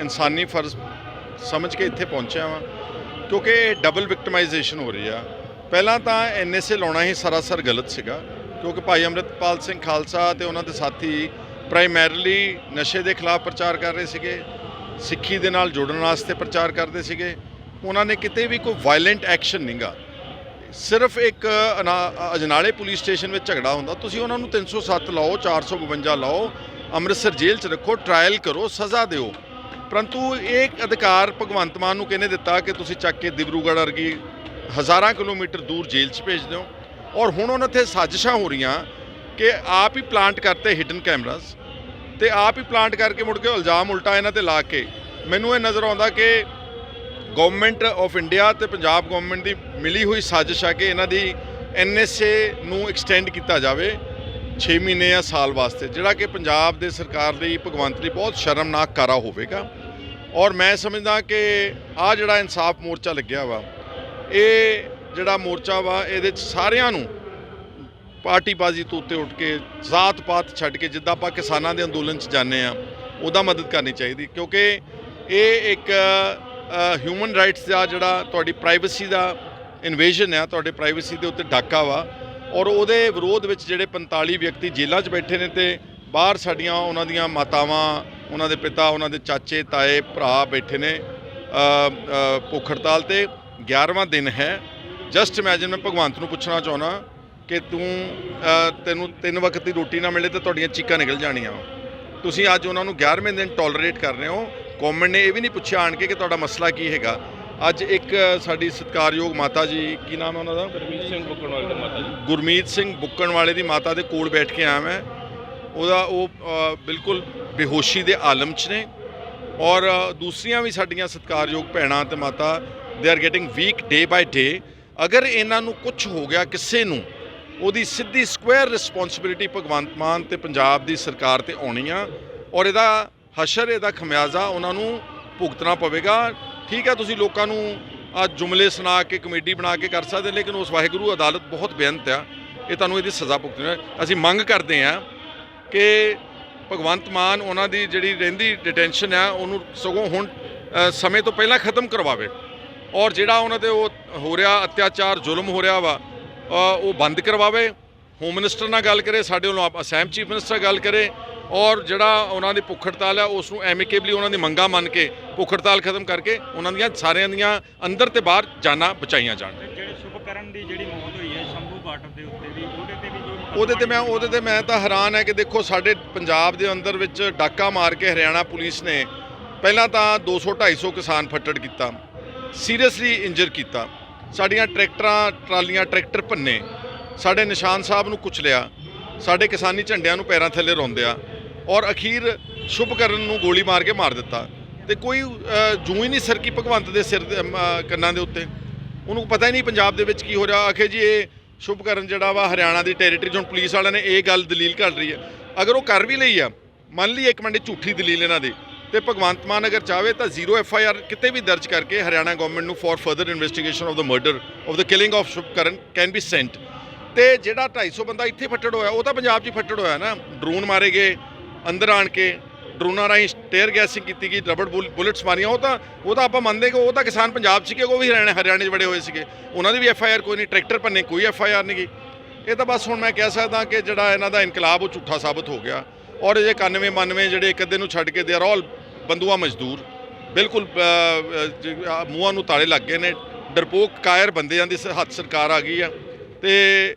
ਇਨਸਾਨੀ ਫਰਜ਼ ਸਮਝ ਕੇ ਇੱਥੇ ਪਹੁੰਚਿਆ ਵਾਂ, ਕਿਉਂਕਿ ਡਬਲ ਵਿਕਟਮਾਈਜੇਸ਼ਨ ਹੋ ਰਹੀ ਆ। ਪਹਿਲਾਂ ਤਾਂ ਐਨਐਸਏ ਲਾਉਣਾ ਹੀ ਸਰਾਸਰ ਗਲਤ ਸੀਗਾ, ਕਿਉਂਕਿ ਭਾਈ ਅੰਮ੍ਰਿਤਪਾਲ ਸਿੰਘ ਖਾਲਸਾ ਤੇ ਉਹਨਾਂ ਦੇ ਸਾਥੀ ਪ੍ਰਾਇਮਰੀਲੀ ਨਸ਼ੇ ਦੇ ਖਿਲਾਫ ਪ੍ਰਚਾਰ ਕਰ ਰਹੇ ਸੀਗੇ, ਸਿੱਖੀ ਦੇ ਨਾਲ ਜੁੜਨ ਵਾਸਤੇ ਪ੍ਰਚਾਰ ਕਰਦੇ ਸੀਗੇ। ਉਹਨਾਂ ਨੇ ਕਿਤੇ ਵੀ ਕੋਈ ਵਾਇਲੈਂਟ ਐਕਸ਼ਨ ਨਹੀਂਗਾ ਸਿਰਫ ਇੱਕ ਅਨਾ- ਅਜਨਾਲੇ ਪੁਲਿਸ ਸਟੇਸ਼ਨ ਵਿੱਚ ਝਗੜਾ ਹੁੰਦਾ, ਤੁਸੀਂ ਉਹਨਾਂ ਨੂੰ 307 ਲਾਓ 452 ਲਾਓ, ਅੰਮ੍ਰਿਤਸਰ ਜੇਲ੍ਹ 'ਚ ਰੱਖੋ ਟ੍ਰਾਇਲ ਕਰੋ, ਸਜ਼ਾ ਦਿਓ। ਪਰੰਤੂ ਇਹ ਅਧਿਕਾਰ ਭਗਵੰਤ ਮਾਨ ਨੂੰ ਕਿਹਨੇ ਦਿੱਤਾ ਕਿ ਤੁਸੀਂ ਚੱਕ ਕੇ ਦਿਬਰੂਗੜ੍ਹ ਵਰਗੀ ਹਜ਼ਾਰਾਂ ਕਿਲੋਮੀਟਰ ਦੂਰ ਜੇਲ੍ਹ 'ਚ ਭੇਜ ਦਿਓ? ਔਰ ਹੁਣ ਉਹਨਾਂ ਤੇ ਸਾਜ਼ਿਸ਼ਾਂ ਹੋ ਰਹੀਆਂ ਕਿ ਆਪ ਹੀ ਪਲਾਂਟ ਕਰਤੇ ਹਿਡਨ ਕੈਮਰਾਸ ਤੇ ਆਪ ਹੀ ਪਲਾਂਟ ਕਰਕੇ ਮੁੜ ਕੇ ਇਲਜ਼ਾਮ ਉਲਟਾ ਇਹਨਾਂ ਤੇ ਲਾ ਕੇ। ਮੈਨੂੰ ਇਹ ਨਜ਼ਰ ਆਉਂਦਾ ਕਿ ਗਵਰਨਮੈਂਟ ਆਫ ਇੰਡੀਆ ਤੇ ਪੰਜਾਬ ਗਵਰਨਮੈਂਟ ਦੀ ਮਿਲੀ ਹੋਈ ਸਾਜ਼ਿਸ਼ ਆ ਕਿ ਇਹਨਾਂ ਦੀ ਐਨਐਸਏ ਨੂੰ ਐਕਸਟੈਂਡ ਕੀਤਾ ਜਾਵੇ 6 ਮਹੀਨੇ ਜਾਂ ਸਾਲ ਵਾਸਤੇ, ਜਿਹੜਾ ਕਿ ਪੰਜਾਬ ਦੇ ਸਰਕਾਰ ਲਈ ਭਗਵੰਤ ਲਈ ਬਹੁਤ ਸ਼ਰਮਨਾਕ ਕਾਰਾ ਹੋਵੇਗਾ। ਔਰ ਮੈਂ ਸਮਝਦਾ ਕਿ ਆ ਜਿਹੜਾ ਇਨਸਾਫ ਮੋਰਚਾ ਲੱਗਿਆ ਵਾ, ਇਹ ਜਿਹੜਾ ਮੋਰਚਾ ਵਾ, ਇਹਦੇ ਚ ਸਾਰਿਆਂ ਨੂੰ ਪਾਰਟੀਬਾਜ਼ੀ ਤੋਂ ਉੱਤੇ ਉੱਠ ਕੇ, ਜ਼ਾਤ ਪਾਤ ਛੱਡ ਕੇ, ਜਿੱਦਾਂ ਆਪਾਂ ਕਿਸਾਨਾਂ ਦੇ ਅੰਦੋਲਨ 'ਚ ਜਾਂਦੇ ਆ ਉਹਦਾ ਮਦਦ ਕਰਨੀ ਚਾਹੀਦੀ ਕਿਉਂਕਿ ਇਹ ਇੱਕ ਹਿਊਮਨ ਰਾਈਟਸ ਦਾ ਜਿਹੜਾ ਤੁਹਾਡੀ ਪ੍ਰਾਈਵੇਸੀ ਦਾ ਇਨਵੇਜਨ ਆ ਤੁਹਾਡੇ ਪ੍ਰਾਈਵੇਸੀ ਦੇ ਉੱਤੇ ਡਾਕਾ ਵਾ ਔਰ ਉਹਦੇ ਵਿਰੋਧ ਵਿੱਚ ਜਿਹੜੇ 45 ਵਿਅਕਤੀ ਜੇਲ੍ਹਾਂ 'ਚ ਬੈਠੇ ਨੇ ਤੇ ਬਾਹਰ ਸਾਡੀਆਂ ਉਹਨਾਂ ਦੀਆਂ ਮਾਤਾਵਾਂ ਉਹਨਾਂ ਦੇ ਪਿਤਾ ਉਹਨਾਂ ਦੇ ਚਾਚੇ ਤਾਏ ਭਰਾ ਬੈਠੇ ਨੇ ਭੁੱਖ ਹੜਤਾਲ ਤੇ। 11ਵਾਂ ਦਿਨ ਹੈ। ਜਸਟ ਇਮੇਜਿਨ ਮੈਂ ਭਗਵੰਤ ਨੂੰ ਪੁੱਛਣਾ ਚਾਹੁੰਦਾ ਕਿ ਤੂੰ ਤੈਨੂੰ ਤਿੰਨ ਵਕਤ ਦੀ ਰੋਟੀ ਨਾ ਮਿਲੇ ਤੇ ਤੁਹਾਡੀਆਂ ਚੀਕਾਂ ਨਿਕਲ ਜਾਣੀਆਂ। ਤੁਸੀਂ ਅੱਜ ਉਹਨਾਂ ਨੂੰ 11ਵੇਂ ਦਿਨ ਟੋਲਰੇਟ ਕਰ ਰਹੇ ਹੋ। ਗਵਰਨਮੈਂਟ ਨੇ ਇਹ ਵੀ ਨਹੀਂ ਪੁੱਛਿਆ ਆਣ ਕੇ ਕਿ ਤੁਹਾਡਾ ਮਸਲਾ ਕੀ ਹੈਗਾ। ਅੱਜ ਇੱਕ ਸਾਡੀ ਸਤਿਕਾਰਯੋਗ ਮਾਤਾ ਜੀ ਕੀ ਨਾਮ ਹੈ ਉਹਨਾਂ ਦਾ? ਗੁਰਮੀਤ ਸਿੰਘ ਬੁੱਕਣ ਵਾਲੇ ਦਾ ਮਾਤਾ ਜੀ। ਗੁਰਮੀਤ ਸਿੰਘ ਬੁੱਕਣ ਵਾਲੇ ਦੀ ਮਾਤਾ ਦੇ ਕੋਲ ਬੈਠ ਕੇ ਆਇਆ ਮੈਂ। ਉਹਦਾ ਉਹ ਬਿਲਕੁਲ ਬੇਹੋਸ਼ੀ ਦੇ ਆਲਮ 'ਚ ਨੇ। ਔਰ ਦੂਸਰੀਆਂ ਵੀ ਸਾਡੀਆਂ ਸਤਿਕਾਰਯੋਗ ਭੈਣਾਂ ਤੇ ਮਾਤਾ ਦੇ are getting weak day by day ਅਗਰ ਇਹਨਾਂ ਨੂੰ ਕੁਝ ਹੋ ਗਿਆ ਕਿਸੇ ਨੂੰ, ਉਹਦੀ ਸਿੱਧੀ ਸਕੁਅਰ ਰਿਸਪੌਂਸਿਬਿਲਿਟੀ ਭਗਵੰਤ ਮਾਨ ਤੇ ਪੰਜਾਬ ਦੀ ਸਰਕਾਰ ਤੇ ਆਉਣੀ ਆ ਔਰ ਇਹਦਾ ਹਸ਼ਰ, ਇਹਦਾ ਖਮਿਆਜ਼ਾ ਉਹਨਾਂ ਨੂੰ ਭੁਗਤਣਾ ਪਵੇਗਾ। ਠੀਕ ਹੈ, ਤੁਸੀਂ ਲੋਕਾਂ ਨੂੰ ਆ ਜੁਮਲੇ ਸੁਣਾ ਕੇ, ਕਮੇਡੀ ਬਣਾ ਕੇ ਕਰ ਸਕਦੇ ਲੇਕਿਨ ਉਸ ਵਾਹਿਗੁਰੂ ਅਦਾਲਤ ਬਹੁਤ ਬੇਅੰਤ ਆ। ਇਹ ਤੁਹਾਨੂੰ ਇਹਦੀ ਸਜ਼ਾ ਭੁਗਤਣੀ ਅਸੀਂ ਮੰਗ ਕਰਦੇ ਆ ਕਿ ਭਗਵੰਤ ਮਾਨ ਉਹਨਾਂ ਦੀ ਜਿਹੜੀ ਰਹਿੰਦੀ ਡਿਟੈਂਸ਼ਨ ਆ, ਉਹਨੂੰ ਸਗੋਂ ਹੁਣ ਸਮੇਂ ਤੋਂ ਪਹਿਲਾਂ ਖਤਮ ਕਰਵਾਵੇ। ਔਰ ਜਿਹੜਾ ਉਹਨਾਂ ਤੇ ਉਹ ਹੋ ਰਿਹਾ, ਅਤਿਆਚਾਰ, ਜ਼ੁਲਮ ਹੋ ਰਿਹਾ ਵਾ ਉਹ ਬੰਦ ਕਰਵਾਵੇ। ਹੋਮ ਮਿਨਿਸਟਰ ਨਾਲ ਗੱਲ ਕਰੇ, ਸਾਡੇ ਵੱਲੋਂ ਆਪ- ਅਸੈਮ ਚੀਫ ਮਿਨਿਸਟਰ ਗੱਲ ਕਰੇ। ਔਰ ਜਿਹੜਾ ਉਹਨਾਂ ਦੀ ਭੁੱਖ ਹੜਤਾਲ ਆ ਉਸ ਨੂੰ ਐਮਿਕੇਬਲੀ ਉਹਨਾਂ ਦੀ ਮੰਗਾਂ ਮੰਨ ਕੇ ਭੁੱਖ ਹੜਤਾਲ ਖਤਮ ਕਰਕੇ ਉਹਨਾਂ ਦੀਆਂ ਸਾਰਿਆਂ ਦੀਆਂ ਅੰਦਰ ਤੇ ਬਾਹਰ ਜਾਨਾਂ ਬਚਾਈਆਂ ਜਾਣ। ਤੇ ਜਿਹੜੇ ਸ਼ੁਭਕਰਨ ਦੀ ਜਿਹੜੀ ਮੌਤ ਹੋਈ ਦੇ ਉੱਤੇ ਵੀ ਉਹਦੇ ਤੇ ਵੀ ਕੋਈ ਉਹਦੇ ਤੇ ਮੈਂ ਉਹਦੇ ਤੇ ਮੈਂ ਤਾਂ ਹੈਰਾਨ ਹੈ ਕਿ ਦੇਖੋ ਸਾਡੇ ਪੰਜਾਬ ਦੇ ਅੰਦਰ ਵਿੱਚ ਡਾਕਾ ਮਾਰ ਕੇ ਹਰਿਆਣਾ ਪੁਲਿਸ ਨੇ ਪਹਿਲਾਂ ਤਾਂ 200 250 ਕਿਸਾਨ ਫੱਟੜ ਕੀਤਾ ਸੀਰੀਅਸਲੀ ਇੰਜਰ ਕੀਤਾ। ਸਾਡੀਆਂ ਟਰੈਕਟਰਾਂ ਟਰਾਲੀਆਂ ਟਰੈਕਟਰ ਭੰਨੇ। ਸਾਡੇ ਨਿਸ਼ਾਨ ਸਾਹਿਬ ਨੂੰ ਕੁਚਲਿਆ ਸਾਡੇ ਕਿਸਾਨੀ ਝੰਡਿਆਂ ਨੂੰ ਪੈਰਾਂ ਥੱਲੇ ਰੋਂਦਿਆ। ਔਰ ਅਖੀਰ ਸ਼ੁਭਕਰਨ ਨੂੰ ਗੋਲੀ ਮਾਰ ਕੇ ਮਾਰ ਦਿੱਤਾ। ਤੇ ਕੋਈ ਜੂੰ ਹੀ ਨਹੀਂ ਸਰਕੀ ਭਗਵੰਤ ਦੇ ਸਿਰ ਕੰਨਾਂ ਦੇ ਉੱਤੇ। ਉਹਨੂੰ ਪਤਾ ਹੀ ਨਹੀਂ ਪੰਜਾਬ ਦੇ ਵਿੱਚ ਕੀ ਹੋ ਰਿਹਾ। ਆਖੇ ਜੀ ਇਹ ਸ਼ੁਭਕਰਨ ਜਿਹੜਾ ਵਾ ਹਰਿਆਣਾ ਦੀ ਟੈਰੀਟਰੀ 'ਚ ਹੁਣ ਪੁਲਿਸ ਵਾਲਿਆਂ ਨੇ ਇਹ ਗੱਲ ਦਲੀਲ ਕਰ ਰਹੀ ਹੈ। ਅਗਰ ਉਹ ਕਰ ਵੀ ਲਈ ਆ, ਮੰਨ ਲਈ ਇੱਕ ਮਿੰਟ ਝੂਠੀ ਦਲੀਲ ਇਹਨਾਂ ਦੀ, ਤੇ ਭਗਵੰਤ ਮਾਨ ਅਗਰ ਚਾਹਵੇ ਤਾਂ ਜ਼ੀਰੋ ਐਫ ਆਈ ਆਰ ਕਿਤੇ ਵੀ ਦਰਜ ਕਰਕੇ ਹਰਿਆਣਾ ਗਵਰਨਮੈਂਟ ਨੂੰ for further investigation of the murder of the killing of Shubhkaran can be sent ਤੇ ਜਿਹੜਾ 250 ਬੰਦਾ ਇੱਥੇ ਫੱਟੜ ਹੋਇਆ, ਉਹ ਤਾਂ ਪੰਜਾਬ 'ਚ ਫੱਟੜ ਹੋਇਆ ਨਾ। ਡਰੋਨ ਮਾਰੇ ਗਏ, ਅੰਦਰ ਆਣ ਕੇ ਡਰੋਨਾਂ ਰਾਹੀਂ ਟੇਅਰ ਗੈਸਿੰਗ ਕੀਤੀ ਗਈ ਰਬੜ ਬੁਲੇਟਸ ਮਾਰੀਆਂ। ਉਹ ਤਾਂ ਉਹ ਤਾਂ ਆਪਾਂ ਮੰਨਦੇ ਕਿ ਉਹ ਤਾਂ ਕਿਸਾਨ ਪੰਜਾਬ 'ਚ ਕਿ ਉਹ ਵੀ ਹਰਿਆਣਾ ਹਰਿਆਣੇ 'ਚ ਬੜੇ ਹੋਏ ਸੀਗੇ। ਉਹਨਾਂ ਦੀ ਵੀ ਐਫ ਆਈ ਆਰ ਕੋਈ ਨਹੀਂ, ਟਰੈਕਟਰ ਪੰਨੇ ਕੋਈ ਐਫ ਆਈ ਆਰ ਨਹੀਂ ਗਈ ਇਹ ਤਾਂ ਬਸ ਹੁਣ ਮੈਂ ਕਹਿ ਸਕਦਾ ਕਿ ਜਿਹੜਾ ਇਹਨਾਂ ਦਾ ਇਨਕਲਾਬ, ਉਹ ਝੂਠਾ ਸਾਬਤ ਹੋ ਗਿਆ। ਔਰ ਇਹ 91 92 ਜਿਹੜੇ ਇੱਕ ਅੱਧੇ ਨੂੰ ਛੱਡ ਕੇ ਦੇ ਆਰ ਆਲ ਬੰਦੂਆ ਮਜ਼ਦੂਰ। ਬਿਲਕੁਲ ਮੂੰਹਾਂ ਨੂੰ ਤਾਲੇ ਲੱਗ ਗਏ ਨੇ। ਡਰਪੋਕ ਕਾਇਰ ਬੰਦਿਆਂ ਦੀ ਸ- ਹੱਥ ਸਰਕਾਰ ਆ ਗਈ ਆ। ਤੇ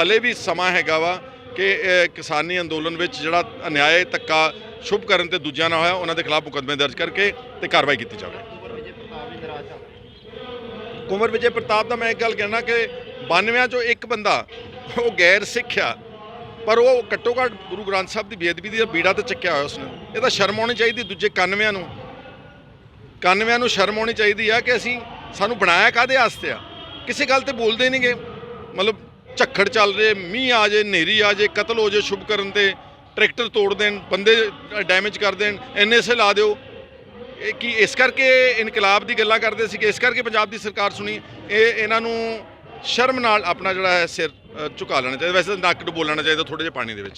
ਹਲੇ ਵੀ ਸਮਾਂ ਹੈਗਾ ਵਾ ਕਿ ਕਿਸਾਨੀ ਅੰਦੋਲਨ ਵਿੱਚ ਜਿਹੜਾ ਅਨਿਆਏ ਧੱਕਾ ਸ਼ੁਭ ਕਰਨ ਤੇ ਦੂਜਿਆਂ ਨਾਲ ਹੋਇਆ, ਉਹਨਾਂ ਦੇ ਖਿਲਾਫ ਮੁਕੱਦਮੇ ਦਰਜ ਕਰਕੇ ਤੇ ਕਾਰਵਾਈ ਕੀਤੀ ਜਾਵੇ। ਕੁੰਵਰ ਵਿਜੇ ਪ੍ਰਤਾਪ ਦਾ ਮੈਂ ਇੱਕ ਗੱਲ ਕਹਿਣਾ ਕਿ 92 ਚੋਂ ਇੱਕ ਬੰਦਾ, ਉਹ ਗੈਰ ਸਿੱਖਿਆ, ਪਰ ਉਹ ਘੱਟੋ ਘੱਟ ਗੁਰੂ ਗ੍ਰੰਥ ਸਾਹਿਬ ਦੀ ਬੇਅਦਬੀ ਦੀ ਬੀੜਾ ਤੇ ਚੱਕਿਆ ਹੋਇਆ ਉਸਨੇ। ਇਹ ਤਾਂ ਸ਼ਰਮ ਆਉਣੀ ਚਾਹੀਦੀ ਦੂਜੇ 91 ਨੂੰ। 91 ਨੂੰ ਸ਼ਰਮ ਆਉਣੀ ਚਾਹੀਦੀ ਆ ਕਿ ਅਸੀਂ ਸਾਨੂੰ ਬਣਾਇਆ ਕਾਦੇ ਵਾਸਤੇ ਆ? ਕਿਸੇ ਗੱਲ ਤੇ ਬੋਲਦੇ ਨਹੀਂਗੇ ਮਤਲਬ ਝੱਖੜ ਚੱਲ ਰਹੇ, ਮੀਂਹ ਆ ਜੇ, ਹਨੇਰੀ ਆ ਜੇ, ਕਤਲ ਹੋ ਜੇ ਸ਼ੁਭ ਕਰਨ ਤੇ ਟਰੈਕਟਰ ਤੋੜ ਦੇਣ ਬੰਦੇ ਡੈਮੇਜ ਕਰ ਦੇਣ ਐਨਐਸਏ ਲਾ ਦਿਓ। ਇਹ ਕੀ ਇਸ ਕਰਕੇ ਇਨਕਲਾਬ ਦੀ ਗੱਲਾਂ ਕਰਦੇ ਸੀ ਕਿ ਇਸ ਕਰਕੇ ਪੰਜਾਬ ਦੀ ਸਰਕਾਰ ਸੁਣੀ ਇਹ ਇਹਨਾਂ ਨੂੰ ਸ਼ਰਮ ਨਾਲ ਆਪਣਾ ਜਿਹੜਾ ਹੈ ਸਿਰ ਅ, ਝੁਕਾ ਲੈਣਾ ਚਾਹੀਦਾ। ਵੈਸੇ ਤਾਂ ਨੱਕ ਡੁਬੋਲਣਾ ਚਾਹੀਦਾ ਥੋੜੇ ਜਿਹੇ ਪਾਣੀ ਦੇ ਵਿੱਚ।